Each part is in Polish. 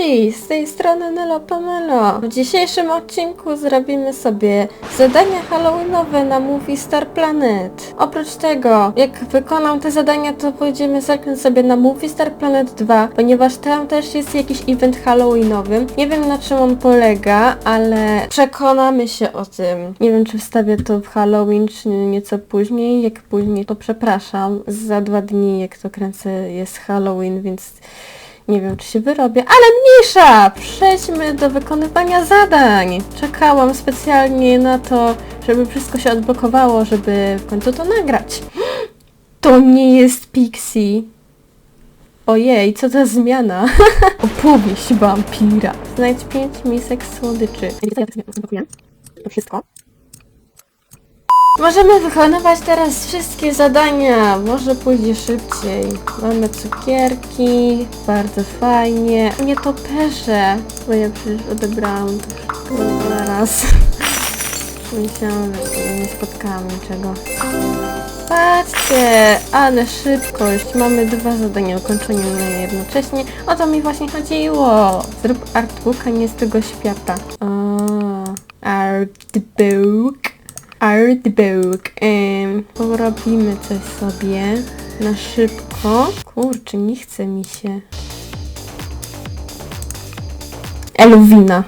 Cześć, z tej strony Nelo Pamelo. W dzisiejszym odcinku zrobimy sobie zadania halloweenowe na Movie Star Planet. Oprócz tego, jak wykonam te zadania, to pójdziemy zerknąć sobie na Movie Star Planet 2, ponieważ tam też jest jakiś event halloweenowy. Nie wiem na czym on polega, ale przekonamy się o tym. Nie wiem, czy wstawię to w Halloween, czy nieco później. Jak później, to przepraszam. Za dwa dni, jak to kręcę, jest Halloween, więc... Nie wiem, czy się wyrobię, ale mniejsza! Przejdźmy do wykonywania zadań. Czekałam specjalnie na to, żeby wszystko się odblokowało, żeby w końcu to nagrać. To nie jest Pixie. Ojej, co za zmiana. Opowieść wampira. Znajdź pięć misek słodyczy. To wszystko. Możemy wykonywać teraz wszystkie zadania. Może pójdzie szybciej. Mamy cukierki. Bardzo fajnie. Nie toperze. Bo ja przecież odebrałam to wszystko zaraz. Myślałam, że nie spotkałam niczego. Patrzcie, ale szybkość. Mamy dwa zadania ukończone jednocześnie. O to mi właśnie chodziło. Zrób artbooka nie z tego świata. O, artbook. Artbook. Ym, porobimy coś sobie na szybko. Kurczę, nie chce mi się. Elwina.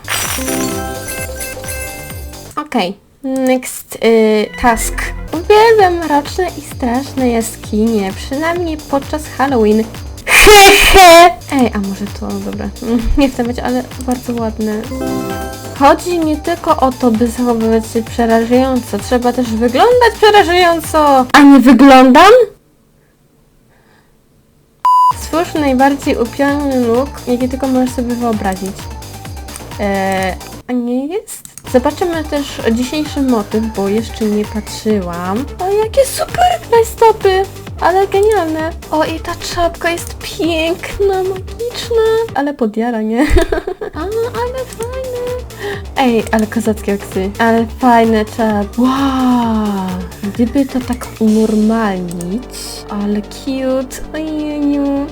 Okej. Next y, task. Uwielbiam mroczne i straszne jaskinie, przynajmniej podczas Halloween. Hehe! Ej, a może to, dobra, nie chcę być, ale bardzo ładne. Chodzi nie tylko o to, by zachowywać się przerażająco, trzeba też wyglądać przerażająco. A nie wyglądam? Stwórz najbardziej upiorny look, jaki tylko możesz sobie wyobrazić. Eee, a nie jest? Zobaczymy też dzisiejszy motyw, bo jeszcze nie patrzyłam. O, jakie super stopy! Ale genialne. O, i ta czapka jest piękna, magiczna. Ale podjara, nie? A, ale fajne. Ej, ale kozackie oksy. Ale fajne czap. Wow! Gdyby to tak unormalnić. Ale cute. Ojeniu.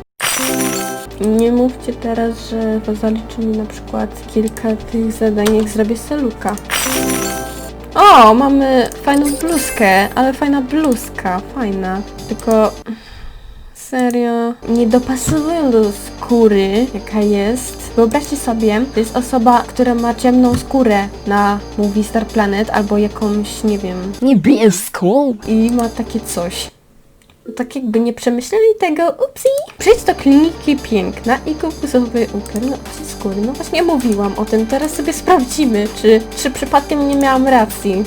Nie mówcie teraz, że zaliczy mi na przykład kilka tych zadań, jak zrobię seluka. O, mamy fajną bluzkę, ale fajna bluzka, fajna. Tylko serio nie dopasowują do skóry, jaka jest. Wyobraźcie sobie, to jest osoba, która ma ciemną skórę na Movie Star Planet albo jakąś, nie wiem, Niebieską. i ma takie coś. Tak jakby nie przemyśleli tego, upsi. Przyjdź do kliniki piękna i kup sobie upiorności skóry. No właśnie mówiłam o tym, teraz sobie sprawdzimy, czy, czy przypadkiem nie miałam racji.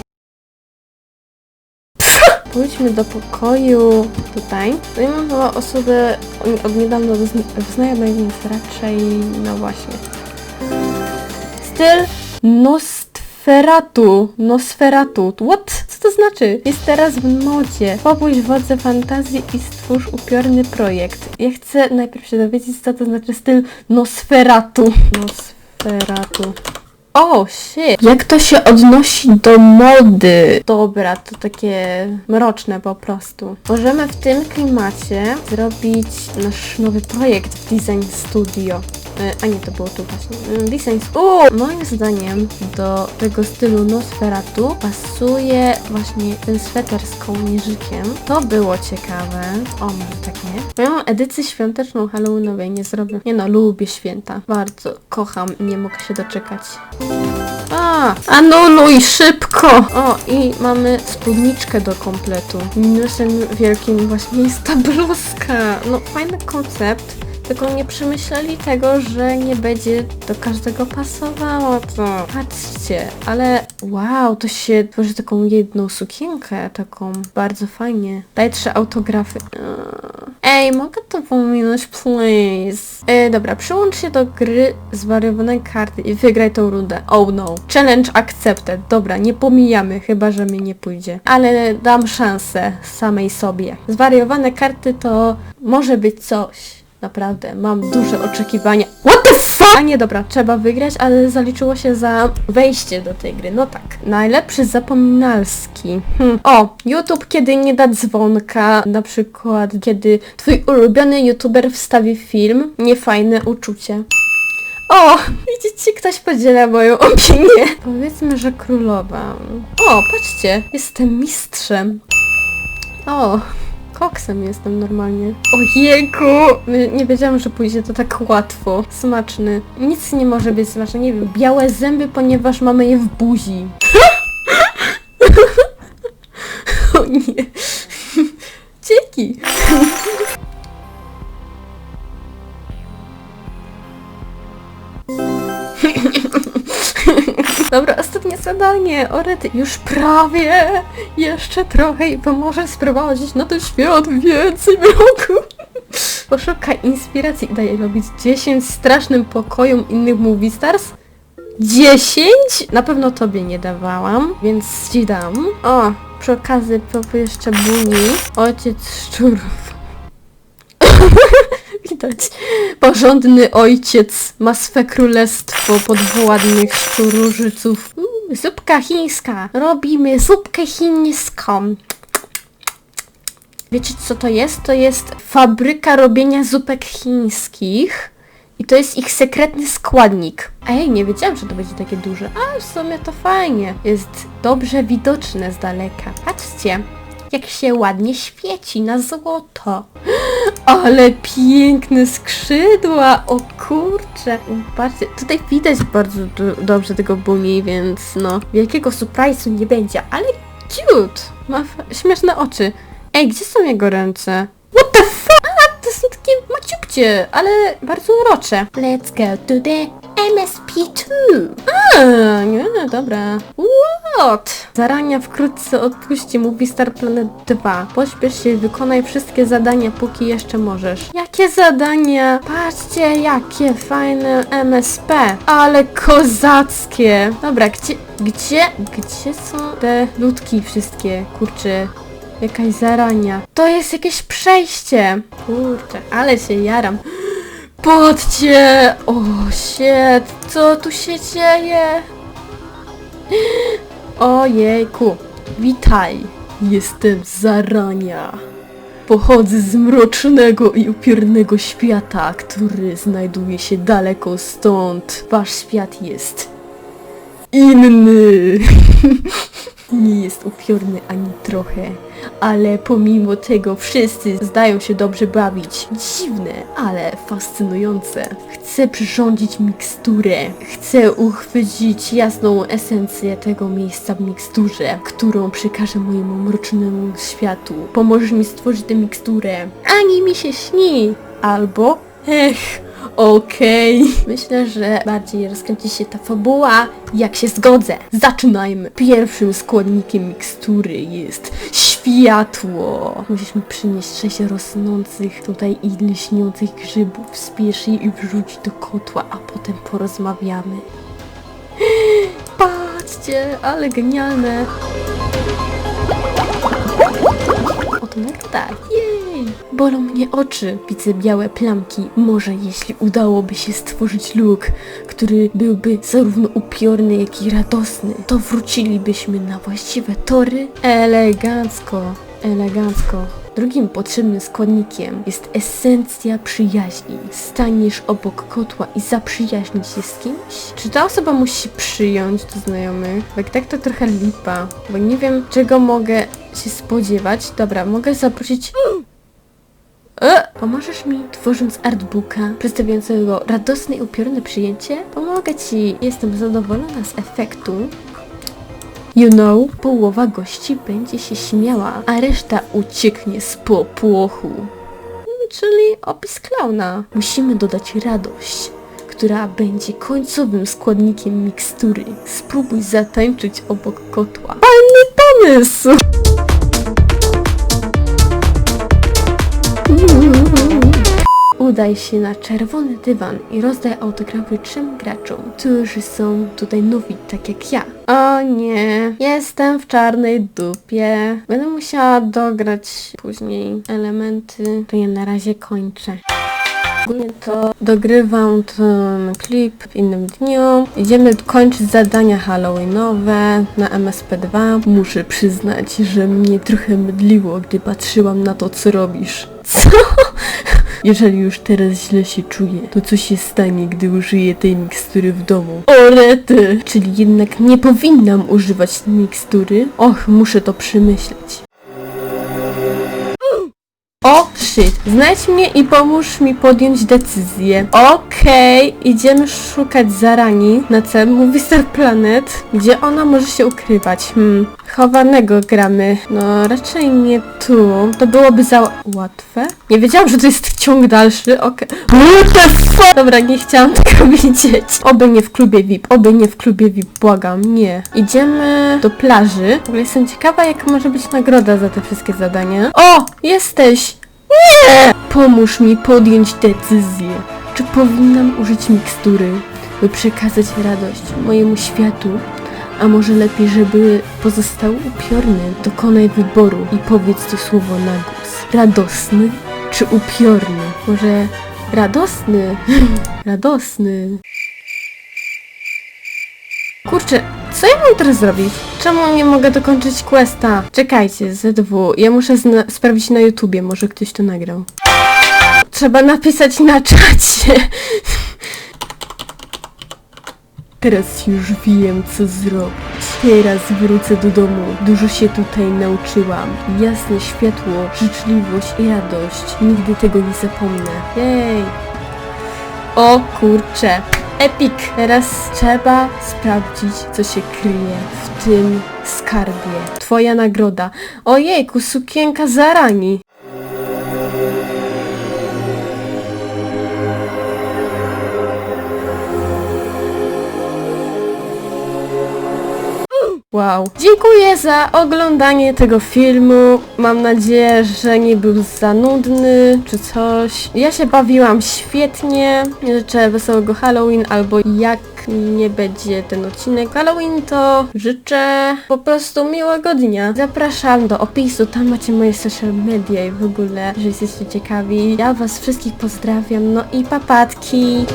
Pójdźmy do pokoju tutaj. No i mam chyba osobę od niedawna zn- znajomej, więc raczej, no właśnie. Styl Nosferatu. Nosferatu. What? Co to znaczy? Jest teraz w modzie. Pobójść wodze fantazji i stwórz upiorny projekt. Ja chcę najpierw się dowiedzieć, co to znaczy styl Nosferatu. Nosferatu. O, shit. Jak to się odnosi do mody? Dobra, to takie mroczne po prostu. Możemy w tym klimacie zrobić nasz nowy projekt w Design Studio. E, A nie, to było tu właśnie. Mm, Design... O! Moim zdaniem do tego stylu Nosferatu pasuje właśnie ten sweter z kołnierzykiem. To było ciekawe. O, może tak nie? Moją edycję świąteczną Halloweenowej nie zrobię. Nie no, lubię święta. Bardzo kocham nie mogę się doczekać. A, anuluj szybko! O, i mamy spódniczkę do kompletu. Minusem wielkim właśnie jest ta bluzka. No, fajny koncept. Tylko nie przemyśleli tego, że nie będzie do każdego pasowało to. Patrzcie, ale wow, to się tworzy taką jedną sukienkę, taką bardzo fajnie. Daj trzy autografy. Eee. Ej, mogę to pominąć, please. E, dobra, przyłącz się do gry zwariowanej karty i wygraj tą rundę. Oh no. Challenge accepted. Dobra, nie pomijamy, chyba że mi nie pójdzie. Ale dam szansę samej sobie. Zwariowane karty to może być coś. Naprawdę, mam duże oczekiwania. What the fuck? A nie, dobra, trzeba wygrać, ale zaliczyło się za wejście do tej gry. No tak. Najlepszy zapominalski. Hm. O, YouTube, kiedy nie da dzwonka. Na przykład, kiedy twój ulubiony YouTuber wstawi film. Niefajne uczucie. O, widzicie, ktoś podziela moją opinię. Powiedzmy, że królowa. O, patrzcie, jestem mistrzem. O, koksem jestem normalnie. Ojejku! Nie- Nie wiedziałam, że pójdzie to tak łatwo. Smaczny. Nic nie może być smaczne, nie wiem. Białe zęby, ponieważ mamy je w buzi. o nie. Dzięki. Dobra, zadanie. Orety, już prawie. Jeszcze trochę i pomoże sprowadzić na ten świat więcej mroku. Poszukaj inspiracji i daj robić 10 strasznym pokojom innych movie stars. 10? Na pewno tobie nie dawałam, więc ci dam. O, przy okazji propos jeszcze Buni. Ojciec szczurów. Widać. Porządny ojciec ma swe królestwo podwładnych szczurożyców. Zupka chińska. Robimy zupkę chińską. Wiecie co to jest? To jest fabryka robienia zupek chińskich. I to jest ich sekretny składnik. Ej, nie wiedziałam, że to będzie takie duże. A w sumie to fajnie. Jest dobrze widoczne z daleka. Patrzcie, jak się ładnie świeci na złoto. Ale piękne skrzydła! O kurcze! Patrzcie, tutaj widać bardzo du- dobrze tego buni, więc no, wielkiego surprise'u nie będzie, ale cute! Ma śmieszne oczy. Ej, gdzie są jego ręce? What the fuck? To są takie maciubcie, ale bardzo urocze. Let's go to the MSP2. A, nie, dobra. What? Zarania wkrótce odpuści, mówi Star Planet 2. Pośpiesz się i wykonaj wszystkie zadania, póki jeszcze możesz. Jakie zadania? Patrzcie, jakie fajne MSP. Ale kozackie. Dobra, gdzie, gdzie, gdzie są te ludki wszystkie? Kurczę, Jakaś zarania. To jest jakieś przejście. Kurczę, ale się jaram. Patrzcie! O, shit! Co tu się dzieje? Ojejku. Witaj. Jestem Zarania. Pochodzę z mrocznego i upiornego świata, który znajduje się daleko stąd. Wasz świat jest inny. Nie jest upiorny ani trochę, ale pomimo tego wszyscy zdają się dobrze bawić. Dziwne, ale fascynujące. Chcę przyrządzić miksturę. Chcę uchwycić jasną esencję tego miejsca w miksturze, którą przekażę mojemu mrocznemu światu. Pomożesz mi stworzyć tę miksturę. Ani mi się śni. Albo... Ech, Okej. Myślę, że bardziej rozkręci się ta fabuła, jak się zgodzę. Zaczynajmy. Pierwszym składnikiem mikstury jest światło. Musisz mi przynieść sześć rosnących tutaj i lśniących grzybów. Spiesz je i wrzuć do kotła, a potem porozmawiamy. Patrzcie, ale genialne. Oto nagroda. Jej! Bolą mnie oczy. Widzę białe plamki. Może jeśli udałoby się stworzyć luk, który byłby zarówno upiorny, jak i radosny, to wrócilibyśmy na właściwe tory. Elegancko, elegancko. Drugim potrzebnym składnikiem jest esencja przyjaźni. Staniesz obok kotła i zaprzyjaźnić się z kimś? Czy ta osoba musi przyjąć do znajomych? Bo jak tak to trochę lipa, bo nie wiem czego mogę się spodziewać. Dobra, mogę zaprosić... E, pomożesz mi tworząc artbooka przedstawiającego radosne i upiorne przyjęcie? Pomogę ci. Jestem zadowolona z efektu. You know, połowa gości będzie się śmiała, a reszta ucieknie z popłochu. Mm, Czyli opis klauna. Musimy dodać radość, która będzie końcowym składnikiem mikstury. Spróbuj zatańczyć obok kotła. Fajny pomysł! Udaj się na czerwony dywan i rozdaj autografy trzem graczom, którzy są tutaj nowi, tak jak ja. O nie, jestem w czarnej dupie. Będę musiała dograć później elementy, to ja na razie kończę. Ogólnie to dogrywam ten klip w innym dniu. Idziemy kończyć zadania halloweenowe na MSP2. Muszę przyznać, że mnie trochę mydliło, gdy patrzyłam na to, co robisz. Co? Jeżeli już teraz źle się czuję, to co się stanie, gdy użyję tej mikstury w domu? O rety! Czyli jednak nie powinnam używać mikstury? Och, muszę to przemyśleć. O, shit. Znajdź mnie i pomóż mi podjąć decyzję. Okej, idziemy szukać Zarani na cel Movie Star Planet. Gdzie ona może się ukrywać? Hmm, chowanego gramy. No, raczej nie tu. To byłoby za łatwe. Nie wiedziałam, że to jest ciąg dalszy. Okej. Fuck? Dobra, nie chciałam tego widzieć. Oby nie w klubie VIP, oby nie w klubie VIP, błagam, nie. Idziemy do plaży. W ogóle jestem ciekawa, jak może być nagroda za te wszystkie zadania. O, jesteś! Nie! Pomóż mi podjąć decyzję. Czy powinnam użyć mikstury, by przekazać radość mojemu światu? A może lepiej, żeby pozostał upiorny? Dokonaj wyboru i powiedz to słowo na głos. Radosny czy upiorny? Może radosny? radosny. Kurczę, co ja mam teraz zrobić? Czemu nie mogę dokończyć questa? Czekajcie, ZW, ja muszę sprawdzić na YouTubie, może ktoś to nagrał. Trzeba napisać na czacie. Teraz już wiem, co zrobić. Teraz wrócę do domu. Dużo się tutaj nauczyłam. Jasne światło, życzliwość i radość. Nigdy tego nie zapomnę. Jej! O kurcze. Epic! Teraz trzeba sprawdzić, co się kryje w tym skarbie. Twoja nagroda. Ojejku, sukienka zarani. Wow. Dziękuję za oglądanie tego filmu. Mam nadzieję, że nie był za nudny czy coś. Ja się bawiłam świetnie. Życzę wesołego Halloween albo jak nie będzie ten odcinek Halloween, to życzę po prostu miłego dnia. Zapraszam do opisu, tam macie moje social media i w ogóle, że jesteście ciekawi. Ja was wszystkich pozdrawiam, no i papatki.